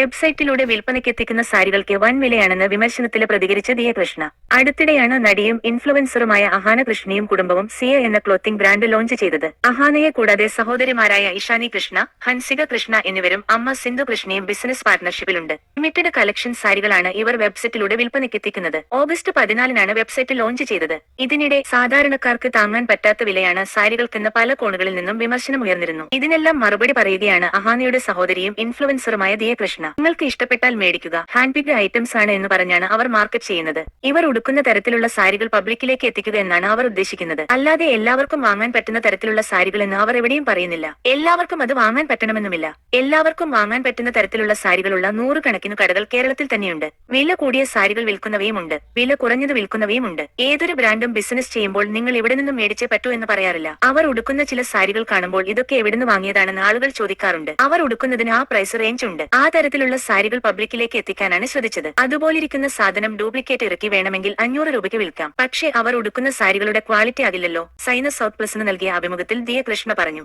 വെബ്സൈറ്റിലൂടെ വിൽപ്പനയ്ക്കെത്തിക്കുന്ന സാരികൾക്ക് വൻ വിലയാണെന്ന് വിമർശനത്തിൽ പ്രതികരിച്ച ദിയ കൃഷ്ണ അടുത്തിടെയാണ് നടിയും ഇൻഫ്ലുവൻസറുമായ അഹാന കൃഷ്ണയും കുടുംബവും സിയ എന്ന ക്ലോത്തിംഗ് ബ്രാൻഡ് ലോഞ്ച് ചെയ്തത്. അഹാനയെ കൂടാതെ സഹോദരിമാരായ ഇഷാനി കൃഷ്ണ ഹൻസിക കൃഷ്ണ എന്നിവരും അമ്മ സിന്ധു കൃഷ്ണയും ബിസിനസ് പാർട്ണർഷിപ്പിലുണ്ട് ലിമിറ്റഡ് കളക്ഷൻ സാരികളാണ് ഇവർ വെബ്സൈറ്റിലൂടെ വിൽപ്പനയ്ക്കെത്തിക്കുന്നത്. ഓഗസ്റ്റ് പതിനാലിനാണ് വെബ്സൈറ്റ് ലോഞ്ച് ചെയ്തത്. ഇതിനിടെ സാധാരണക്കാർക്ക് താങ്ങാൻ പറ്റാത്ത വിലയാണ് സാരികൾക്കെന്ന് പല കോണുകളിൽ നിന്നും വിമർശനം ഉയർന്നിരുന്നു ഇതിനെല്ലാം മറുപടി പറയുകയാണ് അഹാനയുടെ സഹോദരിയും ഇൻഫ്ലുവൻസറുമായ ദിയ കൃഷ്ണ. നിങ്ങൾക്ക് ഇഷ്ടപ്പെട്ടാൽ മേടിക്കുക. ഹാൻഡ് ഐറ്റംസ് ആണ് എന്ന് പറഞ്ഞാണ് അവർ മാർക്കറ്റ് ചെയ്യുന്നത്. ഇവർ ഉടുക്കുന്ന തരത്തിലുള്ള സാരികൾ പബ്ലിക്കിലേക്ക് എത്തിക്കുക എന്നാണ് അവർ ഉദ്ദേശിക്കുന്നത്. അല്ലാതെ എല്ലാവർക്കും വാങ്ങാൻ പറ്റുന്ന തരത്തിലുള്ള സാരികൾ എന്ന് അവർ എവിടെയും പറയുന്നില്ല. എല്ലാവർക്കും അത് വാങ്ങാൻ പറ്റണമെന്നുമില്ല. എല്ലാവർക്കും വാങ്ങാൻ പറ്റുന്ന തരത്തിലുള്ള സാരികളുള്ള നൂറുകണക്കിന് കടകൾ കേരളത്തിൽ തന്നെയുണ്ട്. വില കൂടിയ സാരികൾ വിൽക്കുന്നവയും ഉണ്ട്. വില കുറഞ്ഞത് വിൽക്കുന്നവയുമുണ്ട് ഏതൊരു ബ്രാൻഡും ബിസിനസ് ചെയ്യുമ്പോൾ നിങ്ങൾ എവിടെ നിന്നും മേടിച്ചേ പറ്റൂ എന്ന് പറയാറില്ല. അവർ ഉടുക്കുന്ന ചില സാരികൾ കാണുമ്പോൾ ഇതൊക്കെ എവിടെ നിന്ന് വാങ്ങിയതാണെന്ന് ആളുകൾ ചോദിക്കാറുണ്ട്. അവർ ഉടുക്കുന്നതിന് ആ പ്രൈസ് റേഞ്ച് ഉണ്ട്. ആ തരത്തിലുള്ള സാരികൾ പബ്ലിക്കിലേക്ക് എത്തിക്കാനാണ് ശ്രദ്ധിച്ചത്. അതുപോലിരിക്കുന്ന സാധനം ഡ്യൂപ്ലിക്കേറ്റ് ഇറക്കി വേണമെങ്കിൽ അഞ്ഞൂറ് രൂപയ്ക്ക് വിൽക്കാം. പക്ഷേ അവർ ഉടുക്കുന്ന സാരികളുടെ ക്വാളിറ്റി ആകില്ലല്ലോ സൈന സൗത്ത് പ്ലസിന് നൽകിയ അഭിമുഖത്തിൽ ദിയ കൃഷ്ണ പറഞ്ഞു.